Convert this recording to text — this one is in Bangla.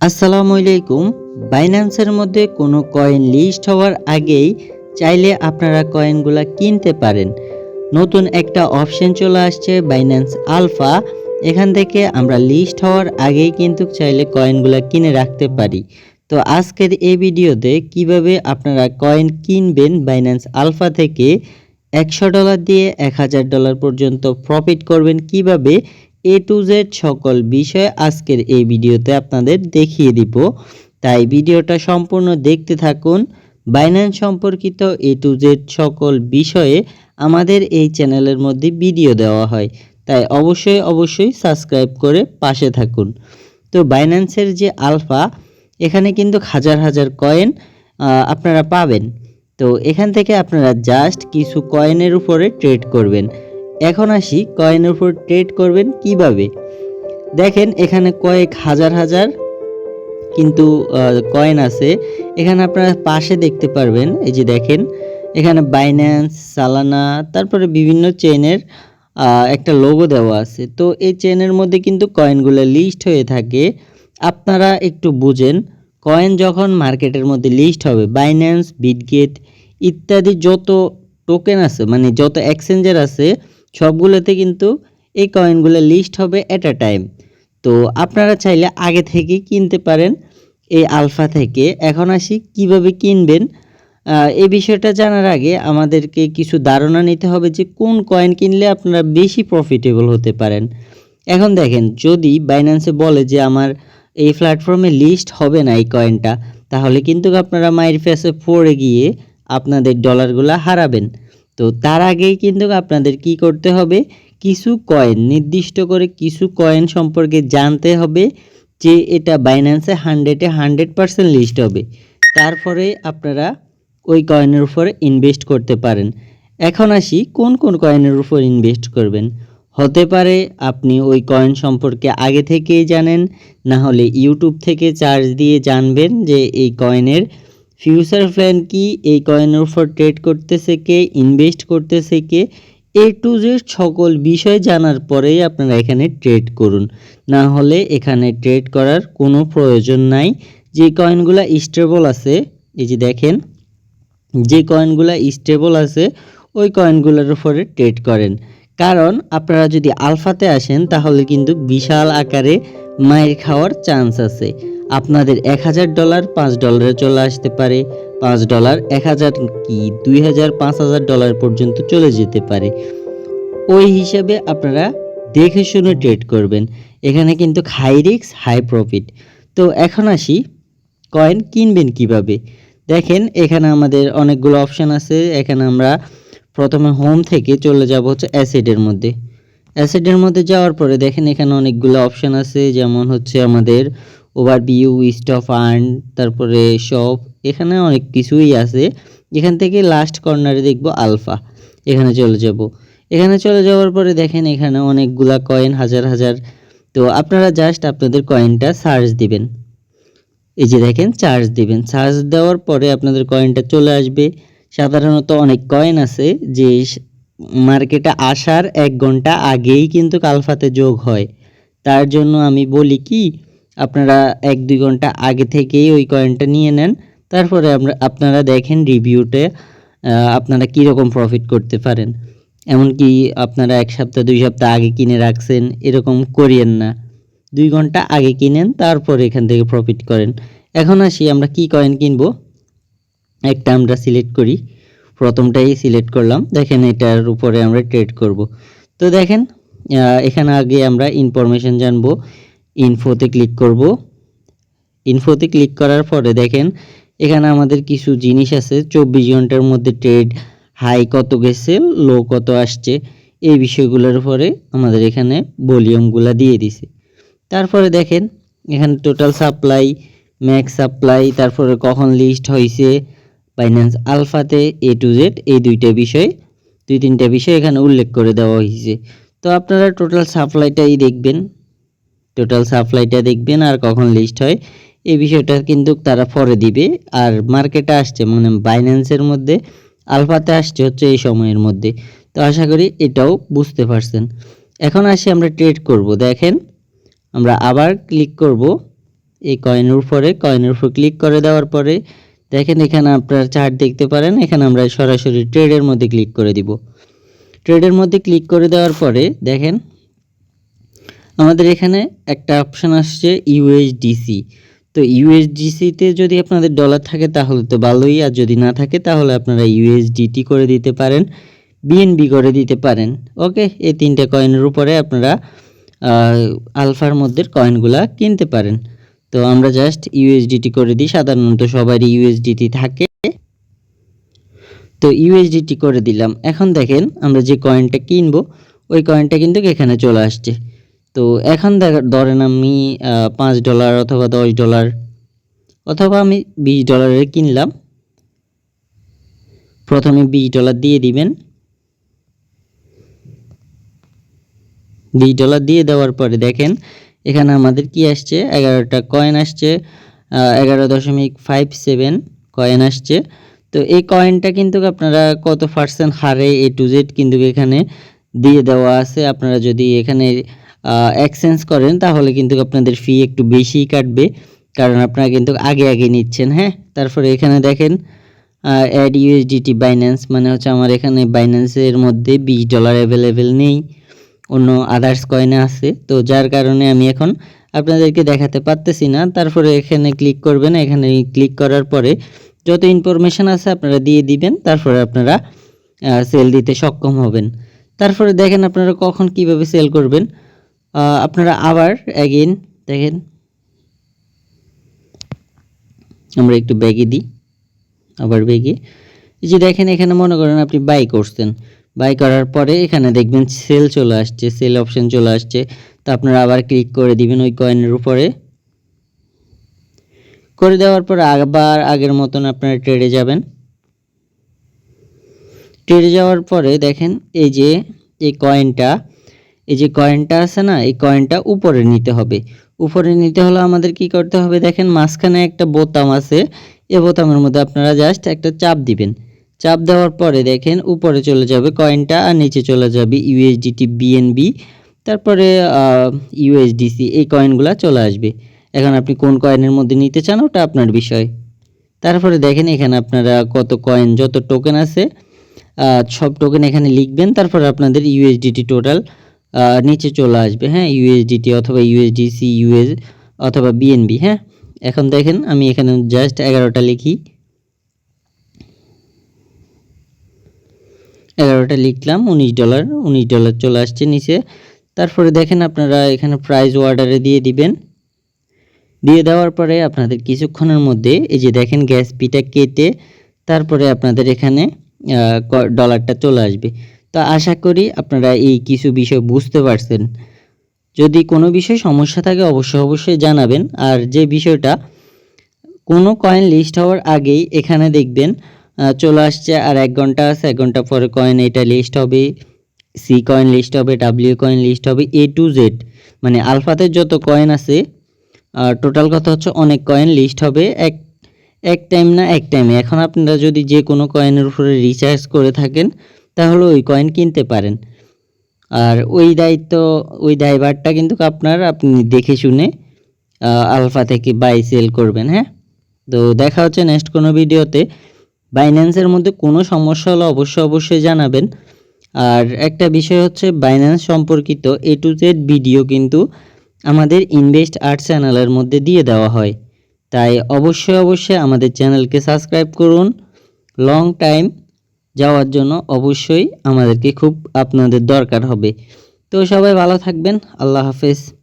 আসসালামু আলাইকুম। বাইন্যান্সের মধ্যে কোনো কয়েন লিস্ট হওয়ার আগেই চাইলে আপনারা কয়েনগুলা কিনতে পারেন। নতুন একটা অপশন চলে আসছে বাইন্যান্স আলফা এখান থেকে আমরা লিস্ট হওয়ার আগেই কিন্তু চাইলে কয়েনগুলা কিনে রাখতে পারি। তো আজকের এই ভিডিওতে কীভাবে আপনারা কয়েন কিনবেন বাইন্যান্স আলফা থেকে? একশো ডলার দিয়ে এক হাজার ডলার পর্যন্ত প্রফিট করবেন কীভাবে? এ টু জেড সকল বিষয় আজকের এই ভিডিওতে আপনাদের দেখিয়ে দিব। তাই ভিডিওটা সম্পূর্ণ দেখতে থাকুন। বাইন্যান্স সম্পর্কিত এ টু জেড সকল বিষয়ে আমাদের এই চ্যানেলের মধ্যে ভিডিও দেওয়া হয়। তাই অবশ্যই অবশ্যই সাবস্ক্রাইব করে পাশে থাকুন। তো বাইন্যান্সের যে আলফা, এখানে কিন্তু হাজার হাজার কয়েন আপনারা পাবেন। তো এখান থেকে আপনারা জাস্ট কিছু কয়েনের উপরে ট্রেড করবেন। এখন আসি কয়েনের উপর ট্রেড করবেন কীভাবে? দেখেন এখানে কয়েক হাজার হাজার কিন্তু কয়েন আছে। এখানে আপনারা পাশে দেখতে পারবেন, এই যে দেখেন, এখানে বাইন্যান্স সালানা তারপরে বিভিন্ন চেনের একটা লোগো দেওয়া আছে। তো এই চেনের মধ্যে কিন্তু কয়েনগুলো লিস্ট হয়ে থাকে। আপনারা একটু বুঝেন কয়েন যখন মার্কেটের মধ্যে লিস্ট হবে বাইন্যান্স বিটগেট ইত্যাদি যত টোকেন আছে মানে যত এক্সচেঞ্জার আছে সবগুলোতে কিন্তু এই কয়েনগুলো লিস্ট হবে অ্যাট আ টাইম তো আপনারা চাইলে আগে থেকে কিনতে পারেন এই আলফা থেকে। এখন আসি কীভাবে কিনবেন। এই বিষয়টা জানার আগে আমাদেরকে কিছু ধারণা নিতে হবে যে কোন কয়েন কিনলে আপনারা বেশি প্রফিটেবল হতে পারেন। এখন দেখেন, যদি বাইন্যান্সে বলে যে আমার এই প্ল্যাটফর্মে লিস্ট হবে না এই কয়েনটা তাহলে কিন্তু আপনারা মাইর ফেসে পড়ে গিয়ে আপনাদের ডলারগুলো হারাবেন। তো তার আগেই কিন্তু আপনাদের কি করতে হবে? কিছু কয়েন নির্দিষ্ট করে কিছু কয়েন সম্পর্কে জানতে হবে যে এটা বাইন্যান্সে হান্ড্রেডে হান্ড্রেড পারসেন্ট লিস্ট হবে। তারপরে আপনারা ওই কয়েনের উপর ইনভেস্ট করতে পারেন। এখন আসি, কোন কোন কয়েনের উপর ইনভেস্ট করবেন? হতে পারে আপনি ওই কয়েন সম্পর্কে আগে থেকেই জানেন, না হলে ইউটিউব থেকে চার্জ দিয়ে জানবেন যে এই কয়েনের ফিউচার প্ল্যান কি? এই কয়েনের উপর ট্রেড করতেছে কে? ইনভেস্ট করতেছে কে? এ টু জেড সকল বিষয় জানার পরেই আপনারা এখানে ট্রেড করুন। না হলে এখানে ট্রেড করার কোনো প্রয়োজন নাই। যে কয়েনগুলো স্টেবল আছে, এই যে দেখেন, যে কয়েনগুলো স্টেবল আছে, ওই কয়েনগুলোর উপরে ট্রেড করেন। কারণ আপনারা যদি আলফাতে আসেন, তাহলে কিন্তু বিশাল আকারে মায়ের খাওয়ার চান্স আছে। আপনাদের এক হাজার ডলার, পাঁচ ডলারে চলে আসতে পারে। পাঁচ ডলার, এক হাজার কি, দুই হাজার, পাঁচ হাজার ডলার পর্যন্ত চলে যেতে পারে। ওই হিসাবে আপনারা দেখে শুনে ট্রেড করবেন। এখানে কিন্তু হাই রিক্স হাই প্রফিট তো এখন আসি কয়েন কিনবেন কীভাবে? দেখেন, এখানে আমাদের অনেকগুলো অপশান আছে। এখানে আমরা প্রথমে হোম থেকে চলে যাব হচ্ছে অ্যাসিডের মধ্যে। অ্যাসিডের মধ্যে যাওয়ার পরে দেখেন, এখানে অনেকগুলো অপশান আছে। যেমন হচ্ছে আমাদের ওভারভিউ স্টপ আর্ন তারপরে শপ এখানে অনেক কিছুই আছে। এখান থেকে লাস্ট কর্নারে দেখব আলফা এখানে চলে যাব। এখানে চলে যাওয়ার পরে দেখেন এখানে অনেকগুলা কয়েন হাজার হাজার। তো আপনারা জাস্ট আপনাদের কয়েনটা সার্চ দিবেন। এই যে দেখেন চার্জ দিবেন। চার্জ দেওয়ার পরে আপনাদের কয়েনটা চলে আসবে। সাধারণত অনেক কয়েন আছে যে মার্কেটে আসার এক ঘণ্টা আগেই কিন্তু কালফাতে যোগ হয়। তার জন্য আমি বলি কি আপনারা এক দুই ঘণ্টা আগে থেকেই ওই কয়েনটা নিয়ে নেন। তারপরে আমরা, আপনারা দেখেন রিভিউতে আপনারা কীরকম প্রফিট করতে পারেন। এমনকি আপনারা এক সপ্তাহ, দুই সপ্তাহ আগে কিনে রাখছেন, এরকম করিয়েন না। দুই ঘণ্টা আগে কিনেন, তারপর এখান থেকে প্রফিট করেন। এখন আসি, আমরা কি কয়েন কিনবো? একটা আমরা সিলেক্ট করি। প্রথমটাই সিলেক্ট করলাম। দেখেন এটার উপরে আমরা ট্রেড করব। তো দেখেন এখানে আগে আমরা ইনফরমেশন জানব। ইনফোতে ক্লিক করব। ইনফোতে ক্লিক করার পরে দেখেন, এখানে আমাদের কিছু জিনিস আছে। চব্বিশ ঘণ্টার মধ্যে ট্রেড হাই কত গেছে লো কত আসছে, এই বিষয়গুলোর উপরে আমাদের এখানে ভলিউমগুলো দিয়ে দিছে। তারপরে দেখেন, এখানে টোটাল সাপ্লাই ম্যাক্স সাপ্লাই তারপরে কখন লিস্ট হয়েছে বাইন্যান্স আলফাতে এ টু জেড এই দুইটা বিষয়, দুই তিনটা বিষয় এখানে উল্লেখ করে দেওয়া হয়েছে তো আপনারা টোটাল সাপ্লাইটাই দেখবেন। টোটাল সাপ্লাইটা দেখবেন আর কখন লিস্ট হয়। এই বিষয়টা কিন্তু তারা পরে দিবে। আর মার্কেটে আসছে মানে বাইন্যান্সের মধ্যে, আলফাতে আসছে হচ্ছে এই সময়ের মধ্যে। তো আশা করি এটাও বুঝতে পারছেন। এখন আসি আমরা ট্রেড করব। দেখেন, আমরা আবার ক্লিক করব। এই কয়েনের উপরে কয়েনের উপর ক্লিক করে দেওয়ার পরে, দেখেন এখানে আপনার চার্ট দেখতে পারেন। এখানে আমরা সরাসরি ট্রেডের মধ্যে ক্লিক করে দিব। ট্রেডের মধ্যে ক্লিক করে দেওয়ার পরে, দেখেন আমাদের এখানে একটা অপশান আসছে ইউএসডিসি তো ইউএসডিসিতে যদি আপনাদের ডলার থাকে তাহলে তো ভালোই, আর যদি না থাকে তাহলে আপনারা ইউএসডিটি করে দিতে পারেন বিএনবি করে দিতে পারেন। ওকে এই তিনটে কয়েনের উপরে আপনারা আলফার মধ্যে কয়েনগুলা কিনতে পারেন। তো আমরা জাস্ট ইউএসডিটি করে দিই, সাধারণত সবারই ইউএসডিটি থাকে। তো ইউএসডিটি করে দিলাম। এখন দেখেন আমরা যে কয়েনটা কিনবো, ওই কয়েনটা কিন্তু এখানে চলে আসছে। তো এখন ধরেন আমি পাঁচ ডলার অথবা দশ ডলার অথবা আমি বিশ ডলারের কিনলাম। প্রথমে বিশ ডলার দিয়ে দিবেন। বিশ ডলার দিয়ে দেওয়ার পরে দেখেন, এখানে আমাদের কি আসছে? এগারোটা কয়েন আসছে এগারো দশমিক ফাইভ সেভেন কয়েন আসছে। তো এই কয়েনটা কিন্তু আপনারা কত পার্সেন্ট হারে এ টু জেড কিন্তু এখানে দিয়ে দেওয়া আছে। আপনারা যদি এখানে এক্সচেঞ্জ করেন, তাহলে কিন্তু আপনাদের ফি একটু বেশিই কাটবে। কারণ আপনারা কিন্তু আগে আগে নিচ্ছেন হ্যাঁ? তারপরে এখানে দেখেন অ্যাড ইউএসডিটি বাইন্যান্স মানে হচ্ছে আমার এখানে বাইন্যান্সের মধ্যে বিশ ডলার অ্যাভেলেবেল নেই। অন্য আদার্স কয়েনে আছে। তো যার কারণে আমি এখন আপনাদেরকে দেখাতে পারতেছি না। তারপরে এখানে ক্লিক করবেন। এখানে ক্লিক করার পরে যত ইনফরমেশান আছে আপনারা দিয়ে দিবেন। তারপরে আপনারা সেল দিতে সক্ষম হবেন। তারপরে দেখেন আপনারা কখন কীভাবে সেল করবেন। আপনারা আবার অ্যাগেন দেখেন। আমরা একটু ব্যাগে দিই। আবার ব্যাগে এই যে দেখেন, এখানে মনে করেন আপনি বাই করছেন। বাই করার পরে এখানে দেখবেন সেল চলে আসছে সেল অপশন চলে আসছে। তো আপনারা আবার ক্লিক করে দিবেন ওই কয়েনের উপরে। করে দেওয়ার পর আবার আগের মতন আপনারা ট্রেডে যাবেন। ট্রেডে যাওয়ার পরে দেখেন, এই যে, এই কয়েনটা এই যে কয়েনটা আছে না, এই কয়েনটা উপরে নিতে হবে। উপরে নিতে হলে আমাদের কি করতে হবে দেখেন, মাঝখানে একটা বোতাম আছে, এ বোতামের মধ্যে আপনারা জাস্ট একটা চাপ দিবেন। চাপ দেওয়ার পরে দেখেন, উপরে চলে যাবে কয়েনটা আর নিচে চলে যাবে ইউএসডিটি বিএনবি তারপরে ইউএসডিসি এই কয়েনগুলো চলে আসবে। এখন আপনি কোন কয়েনের মধ্যে নিতে চান ওটা আপনার বিষয়। তারপরে দেখেন, এখানে আপনারা কত কয়েন যত টোকেন আছে সব টোকেন এখানে লিখবেন, তারপরে আপনাদের ইউএসডিটি টোটাল নিচে চলে আসবে হ্যাঁ ইউএসডিটি অথবা ইউএসডিসি ইউএস অথবা বিএনবি হ্যাঁ? এখন দেখেন, আমি এখানে জাস্ট এগারোটা লিখি। এগারোটা লিখলাম, উনিশ ডলার উনিশ ডলার চলে আসছে নিচে। তারপরে দেখেন আপনারা এখানে প্রাইস অর্ডারে দিয়ে দিবেন। দিয়ে দেওয়ার পরে আপনাদের কিছুক্ষণের মধ্যে এই যে দেখেন গ্যাস পিটা কেটে তারপরে আপনাদের এখানে ডলারটা চলে আসবে। তো আশা করি আপনারা এই কিছু বিষয় বুঝতে পারছেন। যদি কোনো বিষয় সমস্যা থাকে অবশ্যই অবশ্যই জানাবেন। আর যে বিষয়টা, কোনো কয়েন লিস্ট হওয়ার আগেই এখানে দেখবেন চলে আসছে আর এক ঘণ্টা আছে, এক ঘণ্টা পরে কয়েন এটা লিস্ট হবে সি কয়েন লিস্ট হবে ডাব্লিউ কয়েন লিস্ট হবে এ টু জেড মানে আলফাতে যত কয়েন আছে টোটাল কথা হচ্ছে অনেক কয়েন লিস্ট হবে, এক এক টাইম না, এক টাইমে এখন আপনারা যদি যে কোনো কয়েনের উপরে রিচার্জ করে থাকেন তাহলে ওই কয়েন কিনতে পারেন। আর ওই দায়িত্ব, ওই দায়ভারটা কিন্তু আপনার, আপনি দেখে শুনে আলফা থেকে বাই সেল করবেন হ্যাঁ? তো দেখা হচ্ছে নেক্সট কোনো ভিডিওতে বাইন্যান্সের মধ্যে কোনো সমস্যা হলে অবশ্যই অবশ্যই জানাবেন। আর একটা বিষয় হচ্ছে বাইন্যান্স সম্পর্কিত এ টু জেড ভিডিও কিন্তু আমাদের ইনভেস্ট আর্ট চ্যানেলের মধ্যে দিয়ে দেওয়া হয়। তাই অবশ্যই অবশ্যই আমাদের চ্যানেলকে সাবস্ক্রাইব করুন। লং টাইম যাওয়ার জন্য অবশ্যই আমাদেরকে খুব আপনাদের দরকার হবে। তো সবাই ভালো থাকবেন। আল্লাহ হাফেজ।